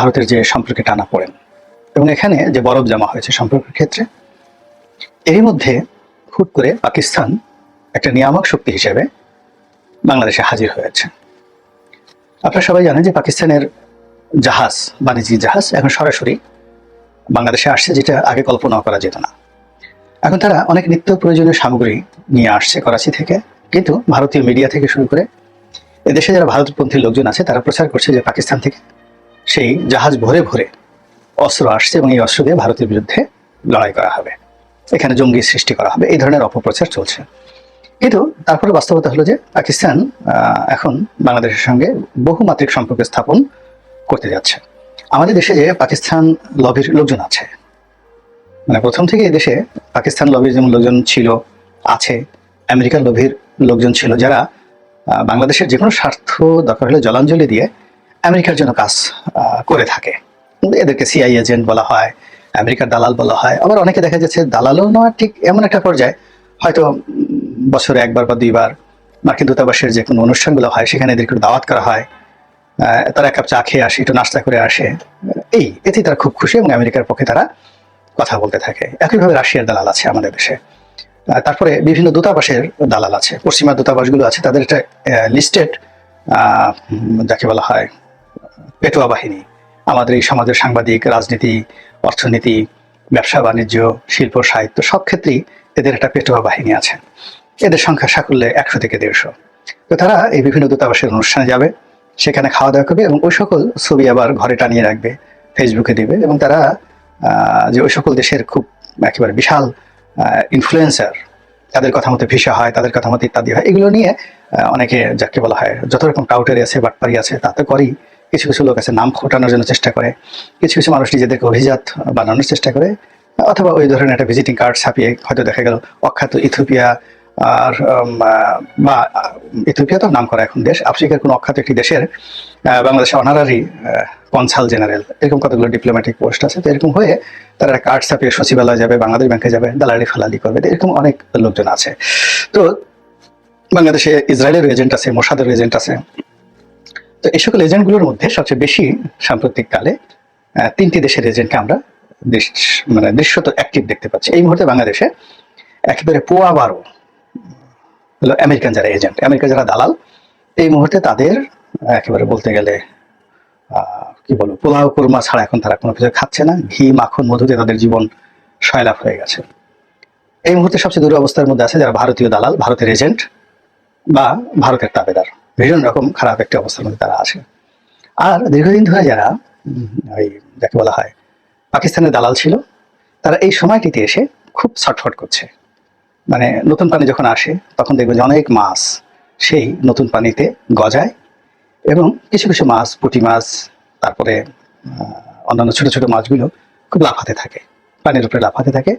ভারতের যে সম্পর্কে টানা পড়েন। এবং এখানে যে বরফ জমা হয়েছে সম্পর্কের ক্ষেত্রে, এরই মধ্যে হুট করে পাকিস্তান একটা নিয়ামক শক্তি হিসেবে বাংলাদেশে হাজির হয়েছে। আপনারা সবাই জানেন যে পাকিস্তানের জাহাজ, বাণিজ্যিক জাহাজ এখন সরাসরি বাংলাদেশে আসছে, যেটা আগে কল্পনাও করা যেত না। এখন তারা অনেক নিত্য প্রয়োজনীয় সামগ্রী নিয়ে আসছে করাচি থেকে, কিন্তু ভারতীয় মিডিয়া থেকে শুরু করে এদেশে যারা ভারতপন্থী লোকজন আছে, তারা প্রচার করছে যে পাকিস্তান থেকে সেই জাহাজ ভরে ভরে অস্ত্র আসছে এবং এই অস্ত্র দিয়ে ভারতের বিরুদ্ধে লড়াই করা হবে। এখানে জঙ্গি সৃষ্টি করা হবে। এই ধরনের অপপ্রচার চলছে। কিন্তু তারপরে বাস্তবতা হলো যে পাকিস্তান এখন বাংলাদেশের সঙ্গে বহুমাত্রিক সম্পর্ক স্থাপন করতে যাচ্ছে। আমাদের দেশে যে পাকিস্তান লবির লোকজন আছে। মানে প্রথম থেকে এই দেশে পাকিস্তান লবির যেমন লোকজন ছিল, আছে, আমেরিকার লবির লোকজন ছিল, যারা বাংলাদেশের যে কোনো স্বার্থ দরকার হলে জলাঞ্জলি দিয়ে আমেরিকার জন্য কাজ করে থাকে। এদেরকে সিআই এজেন্ট বলা হয়, আমেরিকার দালাল বলা হয়। আবার অনেকে দেখা যাচ্ছে দালালও নয় ঠিক এমন একটা পর্যায়ে। হয়তো বছরে একবার বা দুইবার মার্কিন দূতাবাসের যে কোনো অনুষ্ঠানগুলো হয়, সেখানে এদেরকে দাওয়াত করা হয়। তারা এক কাপ চা খেয়ে আসে, একটু নাস্তা করে আসে। এই, এতেই তারা খুব খুশি এবং আমেরিকার পক্ষে তারা কথা বলতে থাকে। একইভাবে রাশিয়ার দালাল আছে আমাদের দেশে। তারপরে বিভিন্ন দূতাবাসের দালাল আছে। পশ্চিমা দূতাবাসগুলো আছে, তাদের একটা লিস্টেড যাকে বলা হয় পেটোয়া বাহিনী, আমাদের এই সমাজের সাংবাদিক, রাজনীতি, অর্থনীতি, ব্যবসা, বাণিজ্য, শিল্প, সাহিত্য, সব ক্ষেত্রেই এদের একটা পেটোয়া বাহিনী আছে। এদের সংখ্যা সাকল্যে একশো থেকে দেড়শো। তো তারা এই বিভিন্ন দূতাবাসের অনুষ্ঠানে যাবে, সেখানে খাওয়া দাওয়া করবে এবং ওই সকল ছবি আবার ঘরে টানিয়ে রাখবে, ফেসবুকে দিবে এবং তারা যে ওই সকল দেশের খুব একেবারে বিশাল ইনফ্লুয়েন্সার তাদের কথা মতো ভিসা হয়, তাদের কথা মতো ইত্যাদি হয়, এগুলো নিয়ে অনেকে যাকে বলা হয় যত রকম টাউটারি আছে, বাটপারি আছে তাতে করেই। কিছু কিছু লোক আছে নাম ফোটানোর জন্য চেষ্টা করে কিছু কিছু মানুষ নিজেদেরকে অভিজাত বানানোর চেষ্টা করে অথবা ওই ধরনের একটা ভিজিটিং কার্ড ছাপিয়ে হয়তো দেখা গেল অখ্যাত ইথিওপিয়া আর বা আহ, ইথিওপিয়া তো নাম করা এখন দেশ আফ্রিকার কোনো অখ্যাত একটি দেশের আহ, বাংলাদেশে অনারারি কনসাল জেনারেল এরকম কতগুলো ডিপ্লোম্যাটিক পোস্ট আছে তো এরকম হয়ে তারা কার্ড ছাপিয়ে সচিবালয় যাবে বাংলাদেশ ব্যাংকে যাবে দালালি ফালালি করবে এরকম অনেক লোকজন আছে। তো বাংলাদেশে ইসরায়েলের এজেন্ট আছে মোসাদের এজেন্ট আছে তো এই সকল এজেন্টগুলোর মধ্যে সবচেয়ে বেশি সাম্প্রতিককালে আহ, তিনটি দেশের এজেন্টকে আমরা মানে দৃশ্যত অ্যাক্টিভ দেখতে পাচ্ছি। এই মুহূর্তে বাংলাদেশে একেবারে পোয়া বারো হলো আমেরিকান যারা এজেন্ট আমেরিকা যারা দালাল এই মুহূর্তে তাদের একেবারে বলতে গেলে কি বলব পোলাও কুরমা ছাড়া এখন তারা কোনো কিছু খাচ্ছে না। ঘি মাখন মধুতে তাদের জীবন সয়লাভ হয়ে গেছে। এই মুহূর্তে সবচেয়ে দূর অবস্থার মধ্যে আছে যারা ভারতীয় দালাল ভারতের এজেন্ট বা ভারতের তাবেদার। ভীষণ রকম খারাপ একটা অবস্থার মধ্যে তারা আসে আর দীর্ঘদিন ধরে যারা ওই যাকে বলা হয় পাকিস্তানের দালাল ছিল, তারা এই সময়টিতে এসে খুব ছটফট করছে। মানে নতুন পানি যখন আসে, তখন দেখবে যে অনেক মাছ সেই নতুন পানিতে গজায় এবং কিছু কিছু মাছ, পুঁটি মাছ, তারপরে অন্যান্য ছোট ছোট মাছগুলো খুব লাফাতে থাকে। পানির উপরে লাফাতে থাকে।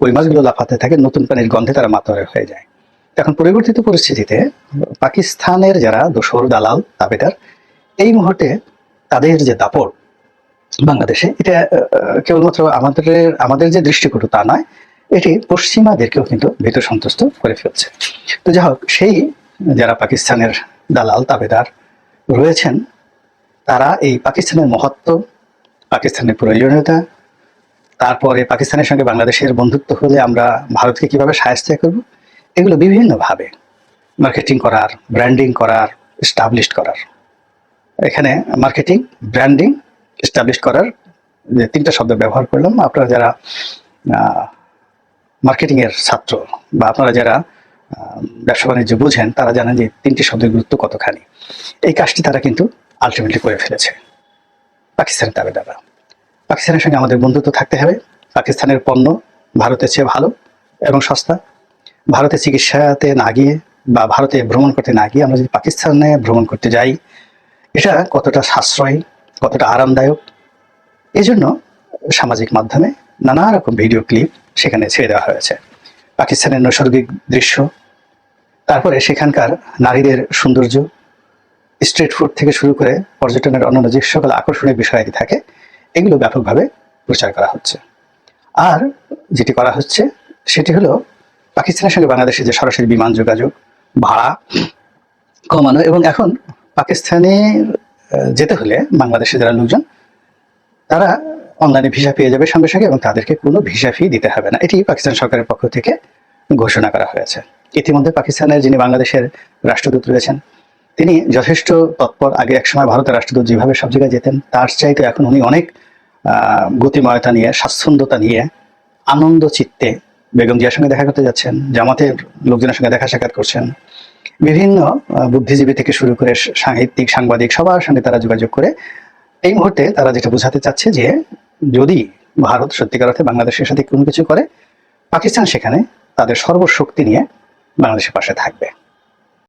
ওই মাছগুলো লাফাতে থাকে, নতুন পানির গন্ধে তারা মাতোয়ারা হয়ে যায়। এখন পরিবর্তিত পরিস্থিতিতে পাকিস্তানের যারা দোসর দালাল, তাবেদার, এই মুহূর্তে তাদের যে দাপট বাংলাদেশে, এটা কেবলমাত্র আমাদের আমাদের যে দৃষ্টিকোণ তা নয়, এটি পশ্চিমাদেরকেও কিন্তু ভীত সন্তুষ্ট করে ফেলছে। তো যাই হোক, সেই যারা পাকিস্তানের দালাল, তাবেদার রয়েছেন, তারা এই পাকিস্তানের মহত্ব, পাকিস্তানের প্রয়োজনীয়তা, তারপরে পাকিস্তানের সঙ্গে বাংলাদেশের বন্ধুত্ব হলে আমরা ভারতকে কীভাবে সাহায্য করব এগুলো বিভিন্নভাবে মার্কেটিং করার ব্র্যান্ডিং করার এস্টাবলিশ করার। এখানে মার্কেটিং ব্র্যান্ডিং এস্টাবলিশ করার যে তিনটা শব্দ ব্যবহার করলাম। আপনারা যারা মার্কেটিং এর ছাত্র বা আপনারা যারা ব্যবসা বাণিজ্য বুঝেন, তারা জানেন যে তিনটি শব্দের গুরুত্ব কতখানি। এই কাজটি তারা কিন্তু আলটিমেটলি করে ফেলেছে। পাকিস্তানের দাবিদাররা পাকিস্তানের সঙ্গে আমাদের বন্ধুত্ব থাকতে হবে। পাকিস্তানের পণ্য ভারতের চেয়ে ভালো এবং সস্তা। ভারতে চিকিৎসাতে না গিয়ে বা ভারতে ভ্রমণ করতে না গিয়ে আমরা যদি পাকিস্তানে ভ্রমণ করতে যাই, এটা কতটা সাশ্রয়ী, কতটা আরামদায়ক? এই জন্য সামাজিক মাধ্যমে নানা রকম ভিডিও ক্লিপ সেখানে ছেড়ে দেওয়া হয়েছে। পাকিস্তানের নৈসর্গিক দৃশ্য, তারপরে সেখানকার নারীদের সৌন্দর্য, স্ট্রিট ফুড থেকে শুরু করে পর্যটনের অন্যান্য যে সকল আকর্ষণীয় বিষয়াদি থাকে, এগুলো ব্যাপকভাবে প্রচার করা হচ্ছে। আর যেটি করা হচ্ছে, সেটি হলো পাকিস্তানের সঙ্গে বাংলাদেশের যে সরাসরি বিমান যোগাযোগ ভাড়া কমানো এবং এখন পাকিস্তানে যেতে হলে বাংলাদেশে যারা লোকজন, তারা অনলাইনে ভিসা পেয়ে যাবে সঙ্গে সঙ্গে এবং তাদেরকে কোনো ভিসা ফি দিতে হবে না। এটি পাকিস্তান সরকারের পক্ষ থেকে ঘোষণা করা হয়েছে। ইতিমধ্যে পাকিস্তানের যিনি বাংলাদেশের রাষ্ট্রদূত রয়েছেন, তিনি যথেষ্ট তৎপর। আগে একসময় ভারতের রাষ্ট্রদূত যেভাবে সব জায়গায় যেতেন, তার চাইতে এখন উনি অনেক গতিময়তা নিয়ে, স্বাচ্ছন্দ্যতা নিয়ে, আনন্দ চিত্তে বেগম জিয়ার সঙ্গে দেখা করতে যাচ্ছেন, জামাতের লোকজনের সঙ্গে দেখা সাক্ষাৎ করছেন। বিভিন্ন বুদ্ধিজীবী থেকে শুরু করে সাহিত্যিক, সাংবাদিক সবার সঙ্গে তারা যোগাযোগ করে। এই মুহূর্তে তারা যেটা বোঝাতে চাচ্ছে যে, যদি ভারত সত্যিকার অর্থে বাংলাদেশের সাথে কোনো কিছু করে, পাকিস্তান সেখানে তাদের সর্বশক্তি নিয়ে বাংলাদেশের পাশে থাকবে।